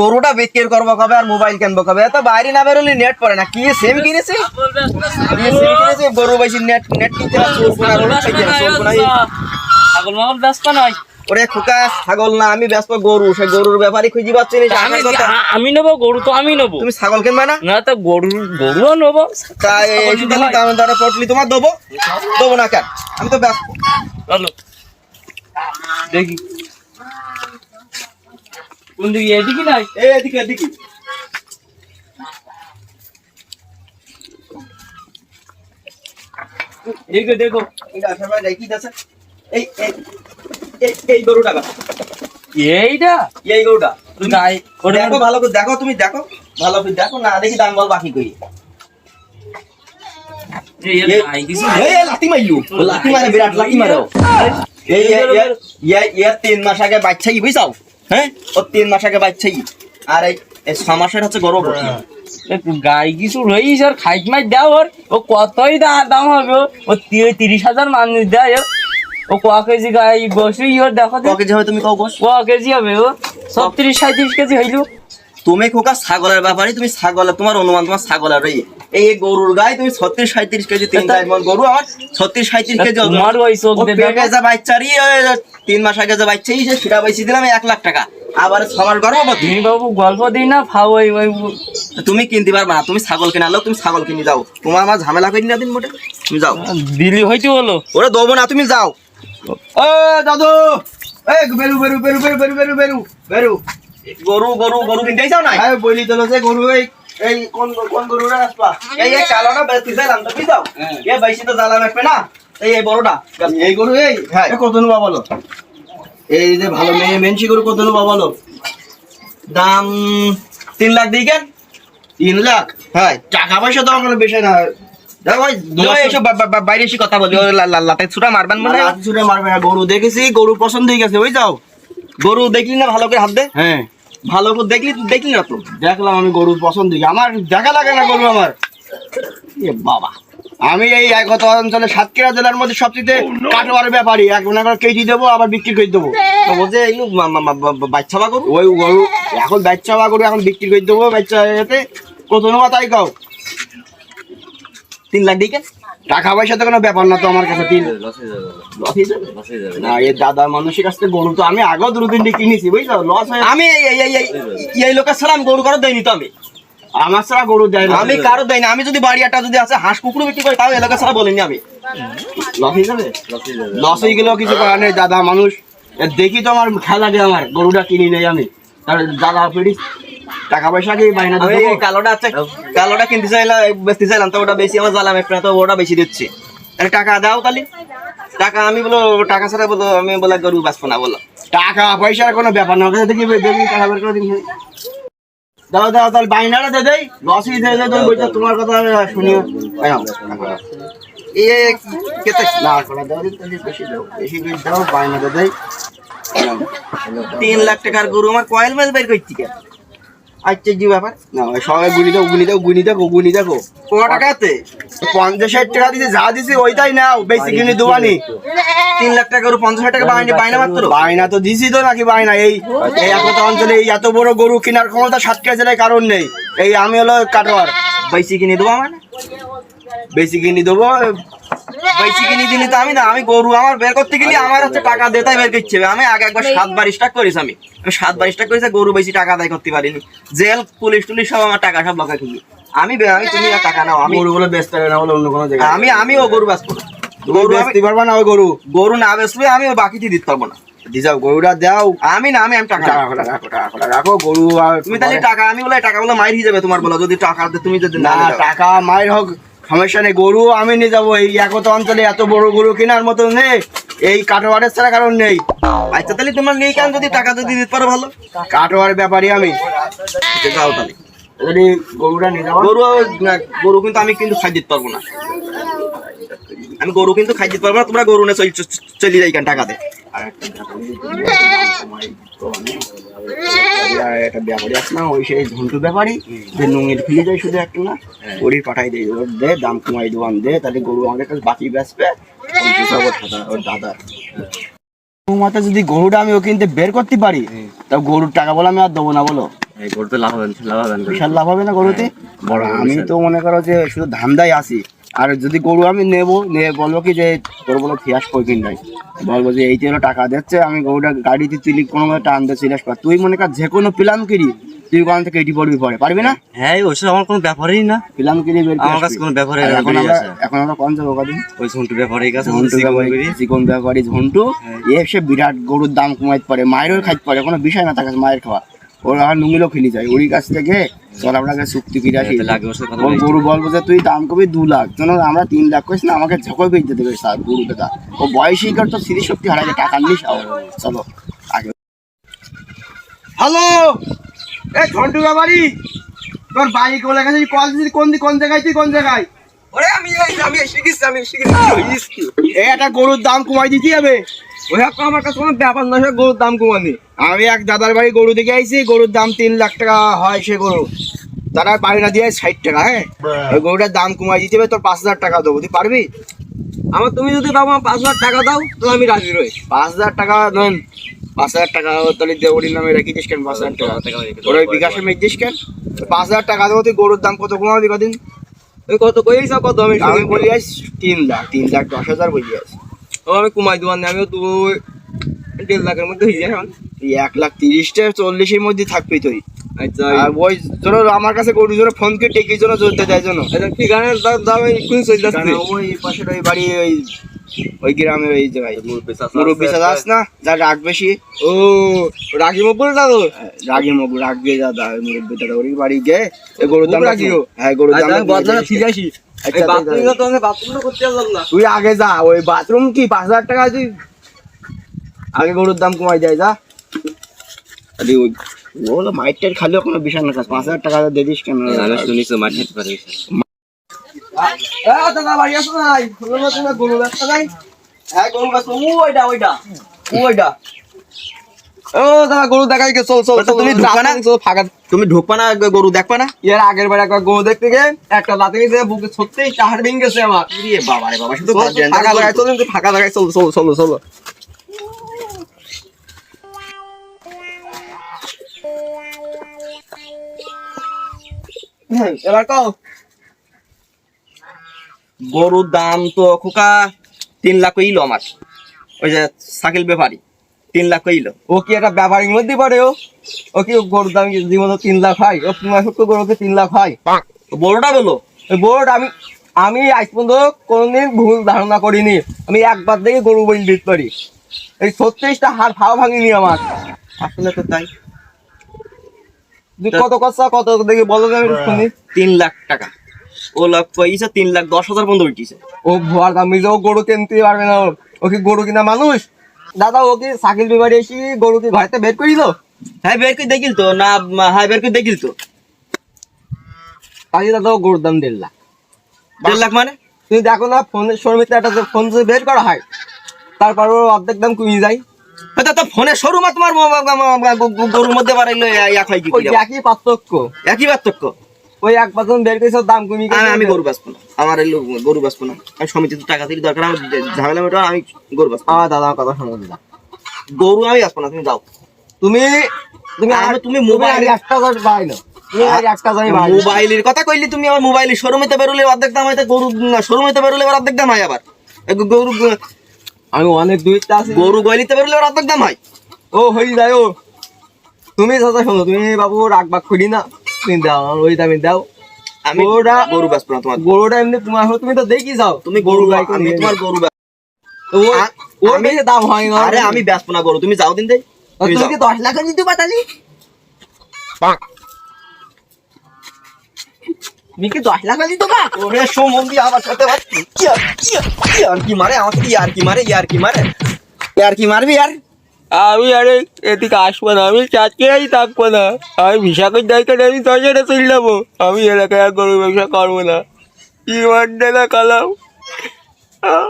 গরুটা বিক্রি করব কবে আর মোবাইল কিনবো কবে? এত বাইরে না বেরোলে নেট পড়ে না। কি সিম কিনেছি? গরু বেশি নেট নেট কিনতে ব্যস্ত নয়। ওরে খোকা ছাগল না আমি ব্যস্ত গরু সে গরুর ব্যাপারই খুঁজি পাচ্ছি না আমি নেব গরু তো আমি নেব। তুমি ছাগল কিনবে না? না তো গরু গরুও নেব। তাই। দাম পটলি তোমার দেবো? দেবো না কেন? আমি তো ব্যস্ত। চলো। দেখি। কোন দিকে এদিকে নাই এদিকে এদিকে দেখো কি দেখো তুমি দেখো ভালো করে দেখো না দেখি দাম বল বাকি কই তিন মাস আগে বাচ্চা কি বুঝাও হ্যাঁ? ও তিন মাস আগে বাচ্চাই আর এই এই ছ মাসের হচ্ছে গরু গাই কিছু রয়েছে আর খাইট মাই দাও ওর ও কতই দা- দাম হবে ও? তিরিশ হাজার মানুষ দেয় ও। ও ক কেজি গাই বসেই ওর দেখো ক কেজি হবে তুমি কও বস। ক কেজি হবে ও। ছত্রিশ সাঁত্রিশ কেজি হইল। তুমি খোকা ছাগলের ব্যাপারে তুমি ছাগলের তোমার অনুমান তোমার ছাগলের এই এই গরুর গায়ে তুমি ছত্রিশ সাঁত্রিশ কেজি তিন চার মণ গরু আমার ছত্রিশ সাঁত্রিশ কেজি। তোমার ওই চোখ বাচ্চারই তিন মাস আগে যে বাচ্চাই সেটা দিলাম এক লাখ টাকা। আবার গর্ভবতী বাবু গল্প দিই না ফাও তুমি কিনতে পারবা না তুমি ছাগল কিনে আলো তুমি ছাগল কিনে যাও। তোমার আমার ঝামেলা করি না দিন মোটে তুমি যাও। দিলি হইতে হলো। ওরে দেবো না তুমি যাও। ও দাদু এই বেরু বেরু বেরু বেরু বেরু বেরু বেরু বেরু। গরু গরু গরু কিনতে যাও না বলি তো যে গরু এই এই কোন কোন রাখবা এই এই বেশি যাইলাম তো বুঝাও বেশি তো জ্বালা মেটবে না? এই এই বড়টা এই গরু এই হ্যাঁ। এ কত নেবা বলো? এই যে ভালো মেয়ে মেনসি গরু কত নেবা বলো? দাম তিন লাখ দিই কেন? তিন লাখ? হ্যাঁ। টাকা পয়সা তো আমার বেশি না। বাইরে এসে কথা বলি। লাতে ছুটা মারবেন মনে হয়। ছুটে মারবে না। গরু দেখেছি গরু পছন্দ হয়ে গেছে ওই যাও গরু দেখলি না ভালো করে হাত দে? হ্যাঁ। ভালো করে দেখলি দেখলি না তো? দেখলাম আমি গরু পছন্দ আমার দেখা লাগে না গরু আমার। এ বাবা। আমি এই একত অঞ্চলে সাতক্ষীরা জেলার মধ্যে সবচেয়ে কাটোয়ার ব্যাপারী। এক মনে করো কেজি দেবো আবার বিক্রি করে দেবো। বলছে বা- বাচ্চা বা গরু? ওই গরু এখন বাচ্চা বা গরু এখন বিক্রি করে দেবো বাচ্চা এতে। কত নেবা তাই কাও? তিন লাখ দিই কেন টাকা পয়সা তো কোনো ব্যাপার না তো আমার কাছে? না এই দাদা মানুষের কাছ থেকে গরু তো আমি আগেও দু তিনটে কিনেছি বুঝছ? লস হয়ে আমি এই লোকের সালাম গরু কারও দেয়নি তো আমি। আমার ছাড়া গরু দেয় না। আমি কারও দেয়নি আমি যদি বাড়ি একটা যদি আছে হাঁস কুকুর বিক্রি করি তাও এলাকা ছাড়া বলিনি আমি। লস হয়ে যাবে? লস হয়ে গেলেও কিছু করার নেই দাদা মানুষ। দেখি তো আমার খেলা লাগে আমার গরুটা কিনি নেই আমি। দাদা পিড়ি টাকা পয়সা কি বাইনা আমি কালোটা আছে কালোটা কিনতে চাইলাম বেচতে চাইলাম তো ওটা বেশি আমার জ্বালাম একটা তো ওটা বেশি দিচ্ছি। আরে টাকা দাও তাহলে। টাকা আমি বলো টাকা ছাড়া বলো আমি বলে গরু বাঁচবো না বলো। টাকা পয়সার কোনো ব্যাপার না দেখি দেখি টাকা বের করে দিন দাও দাও তাহলে বাইনাটা দে দেই। লস হয়ে যায় তুমি বলছো তোমার কথা শুনিও এই এ কেতে না করে দাও বেশি দাও বেশি দাও বাইনাটা দেই তিন লাখ টাকার গরু আমার কয়েল মাছ বের করছি কেন? আচ্ছা ব্যাপার না সবাই দাও দাও দেখো দেখো। ক টাকাতে? পঞ্চাশ ষাট টাকা দিতে যা দিছি ওইটাই নাও বেশি কিনে তিন লাখ টাকা গরু পঞ্চাশ টাকা মাত্র? বাইনা তো দিছি তো নাকি বাইনা এই এই একতা অঞ্চলে এই এত বড় গরু কেনার ক্ষমতা সাতক্ষীরা জেলায় কারণ নেই। এই আমি হলো কাটোয়ার। বেশি কিনে দেবো আমার বেশি কিনে দেবো বেশি কিনে দিলি তো আমি না আমি গরু আমার বের করতে গেলে আমার হচ্ছে টাকা দেতাই বের করছে আমি। আগে একবার সাতবার আমি। আমি সাতবার স্টাক করেছি গরু বেশি টাকা আদায় করতে পারিনি। জেল পুলিশ টুলিশ সব আমার টাকা সব আমি আমি তুমি টাকা নাও আমি গরুগুলো বেচতে না বলে অন্য কোনো জায়গায়। আমি আমি ও গরু বাঁচবো না। গরু বেচতে পারবা না ওই গরু। গরু না বেচলে আমি দিতে পারব না। দিজাও গরুটা দাও। আমি না আমি আমি টাকা রাখো রাখো গরু তুমি তাহলে টাকা আমি বলে টাকা বলে মাইর হয়ে যাবে তোমার বলো যদি টাকা তুমি যদি না না টাকা মায়ের হোক সমস্যা নেই গরু আমি নিয়ে যাব। এই একত অঞ্চলে এত বড় গরু কেনার মতো নেই। এই কাটোয়ারের ছাড়া কারণ নেই। আচ্ছা তাহলে তোমার নেই কেন? যদি টাকা যদি দিতে পারো ভালো। কাটোয়ার ব্যাপারই আমি। আচ্ছা, যাও তাহলে। যদি গরুটা নিয়ে যাব গরু গরু কিন্তু আমি কিন্তু খাই দিতে পারব না। আমি গরু কিন্তু খাই দিতে পারব না তোমরা গরু নিয়ে চল- যাই কেন টাকা একটা ব্যাপারী আছে না ওই সেই ঝন্টু ব্যাপারী যে নুঙের যায় শুধু একটা না ওরই পাঠাই দেয় ওর দে দাম কমাই দোয়ান দে তাহলে গরু আমাদের কাছে বাকি ওর দাদা মাথা যদি গরুটা আমি কিনতে বের করতে পারি তা গরুর টাকা বলে আমি আর দেবো না বলো? এই গরু তো লাভ হবে লাভ হবে বিশাল লাভ হবে না গরুতে? বড় আমি তো মনে করো যে শুধু ধান্দায় আসি আর যদি গরু আমি নেব নিয়ে বলব কি যে তোর বলো ফিয়াস কই নাই। বলব যে এই হলো টাকা দিচ্ছে আমি গরুটা গাড়িতে তুলি কোনো মতো টান দিয়ে চিলাস কর। তুই মনে কর যে কোনো প্ল্যান করি তুই ওখান থেকে এটি পড়বি পরে পারবি না? হ্যাঁ ওইসব আমার কোনো ব্যাপারই না। প্ল্যান করি আমার কাছে। কোনো ব্যাপারে এখন আমরা এখন আমরা কোন যাব কদিন ওই ঝন্টু ব্যাপারের কাছে ঝন্টু ব্যাপারী। চিকন ব্যাপারী ঝন্টু এ সে বিরাট গরুর দাম কমাইতে পারে মায়েরও খাইতে পারে কোনো বিষয় না তার কাছে মায়ের খাওয়া। ওর যায়। কাছ থেকে চল আমরা চুক্তি আসি। গরু বলব যে তুই দাম কবি দু লাখ। কেন আমরা তিন লাখ করিস না আমাকে ঝকই দেবে স্যার গরু দাদা ও বয়সী কর তো হারাই যায়, টাকা নিস চলো আগে। হ্যালো! এ ঝন্টু ব্যাপারী তোর বাড়ি কোলে কাছে কল দিছিস কোন কোন জায়গায় তুই কোন জায়গায়? ওরে আমি এই- আমি শিখিস আমি শিখিস এ একটা গরুর দাম কমাই দিতে হবে। ওই আমার কাছে কোনো ব্যাপার নয় গরুর দাম কমানি। আমি এক দাদার বাড়ি গরু দেখে আইছি গরুর দাম তিন লাখ টাকা হয় সে গরু। তারা বাড়িটা দিয়ে ষাট টাকা হ্যাঁ? ওই গরুটার দাম কমাই দিতে হবে তোর পাঁচ হাজার টাকা দেবো তুই পারবি? আমার তুমি যদি বাবা পাঁচ হাজার টাকা দাও তো আমি রাজি রই। পাঁচ হাজার টাকা নেন পাঁচ হাজার টাকা তাহলে দেওয়ারির নামে রেখেছিস কেন পাঁচ হাজার টাকা? ওর ওই বিকাশে মেঘিস কেন? পাঁচ হাজার টাকা দেবো তুই গরুর দাম কত কমাবি কদিন? তুমি কত কইস কত আমি আমি বলি আস তিন লাখ তিন লাখ দশ হাজার বলি আস আমি কমাই দেবো না আমিও তুই দেড় লাখের মধ্যে হয়ে যায় এখন এক লাখ তিরিশটা চল্লিশের মধ্যে থাকবি তুই। আচ্ছা ওই জন্য আমার কাছে জন্য ফোন করে টেকির জন্য চলতে জন্য। আচ্ছা দাম দাম এক্ষুনি চলে যাচ্ছে। ওই ওই বাড়ি ওই ওই গ্রামের ওই জায়গায় মুরব্বী চাচা আস না যার রাগ বেশি। ও মপুর দাদু? রাগে রাগ দাদা ওই মুরব্বী দাদা ওর বাড়ি গরুর দাম রাখিও? হ্যাঁ গরুর দাম আচ্ছা, তুই আগে যা ওই বাথরুম কি পাঁচ হাজার টাকা তুই? আগে গরুর দাম কমাই যায় যা। আরে ওই ওগুলো মাইটের খালিও কোনো বিষয় না পাঁচ হাজার টাকা দিয়ে দিস কেন? শুনিস মাঠে দাদা আসো না। গরু ব্যবসা নাই হ্যাঁ গরু ব্যবসা ওইটা ওইটা ওইটা ও দাদা গরু দেখাই গে চল চল। তুমি ঢুকবা না? ফাঁকা তুমি ঢুকবা না গরু দেখবা না? এর আগের বার একটা গরু দেখতে গিয়ে একটা গেছে বুকে চাহার ভেঙে গেছে আমার। বাবা রে বাবা শুধু চল, চল, ফাঁকা জায়গায় চল কিন্তু ফাঁকা জায়গায় চল চল চলো চলো। এবার কও। গরুর দাম তো খোকা তিন লাখ ইলো আমার। ওই যে সাইকেল ব্যাপারী, তিন লাখ ইলো। ও কি একটা ব্যাপারের মধ্যে পড়ে ও? ও কি গরুর দাম জীবনে তিন লাখ হয়? ও সত্য গরুকে তিন লাখ হয়? বড়টা বলো। ওই বোর্ড আমি আমি আজ পর্যন্ত কোনোদিন ভুল ধারণা করিনি। আমি একবার দেখে গরু বইল দিতে পারি এই ছত্রিশটা হাড় ফাও ভাঙিনি আমার। আসলে তো তাই। কত কষ্ট কত দেখে বলো আমি শুনি। তিন লাখ টাকা। ও লাখ পয়সা তিন লাখ দশ হাজার পর্যন্ত উঠিছে ও ভুয়ার দাম যে ও গরু কিনতে পারবে না। ও। কি গরু কিনা মানুষ? দাদা ও কি এসে গরু কি ঘরেতে বের করিল? হ্যাঁ বের করে দেখিল তো না হ্যাঁ বের করে দেখিল তো। দাদা ও গরুর দাম দেড় লাখ। দেড় লাখ মানে? তুমি দেখো না ফোনের শোরুমিতে একটা ফোন যদি বের করা হয় তারপর অর্ধেক দাম কমে যায়। হয়তো তো ফোনের শোরুম তোমার গরুর মধ্যে বাড়াইলো এক হয় কি একই পার্থক্য। একই পার্থক্য? ওই এক পার্সেন্ট বের করেছে দাম কমে আমি আমি গরু বাঁচবো না। আমার গরু বাঁচবো না। আমি সমিতিতে টাকা দিলে দরকার আমার ঝামেলা মেটা আমি গরু বাঁচবো আমার দাদা কথা শোনো দাদা। গরু আমি বাঁচবো না তুমি যাও। তুমি তুমি আমি- তুমি মোবাইল- একটা পাই না। মোবাইলের কথা কইলি তুমি আমার মোবাইলের শোরুমেতে বেরোলে অর্ধেক দাম হয়তো গরু শোরুমেতে বেরোলে আবার অর্ধেক দাম হয় আবার। গরু আমি অনেক আছি। গরু গলিতে বেরোলে অর্ধেক দাম হয়। ও হয়ে যায় ও। তুমি দাদা শোনো তুমি বাবু রাগ বাগ করি না তুমি দাও আমার ওই দামে দাও। আমি গরুটা গরু বাঁচবো না তোমার। গরুটা এমনি তোমার তুমি তো দেখি যাও। তুমি গরু আমি তোমার গরু বাঁচ- ও আ- ওর বেশি দাম হয় না। আরে আমি বাঁচবো না গরু তুমি যাও দিন দেই। তুমি তুমি কি দশ লাখ দিতে পাঠালি তুমি কি দশ লাখ দিতে পার? ওরে সম্বন্ধী আমার সাথে আবার কি আর- কি আর- কি আর কি মারে আমাকে ইয়ার কি মারে ইয়ার কি মারে। ইয়ার কি মারবি ইয়ার আমি আরে এদিকে আসব না, আমি চাঁদকেই থাকব না। আমি বিশাখের জায়গাটা আমি দশটা চলে যাব আমি এলাকায় আর গরু ব্যবসা করব না। কি না কালাম? আহ?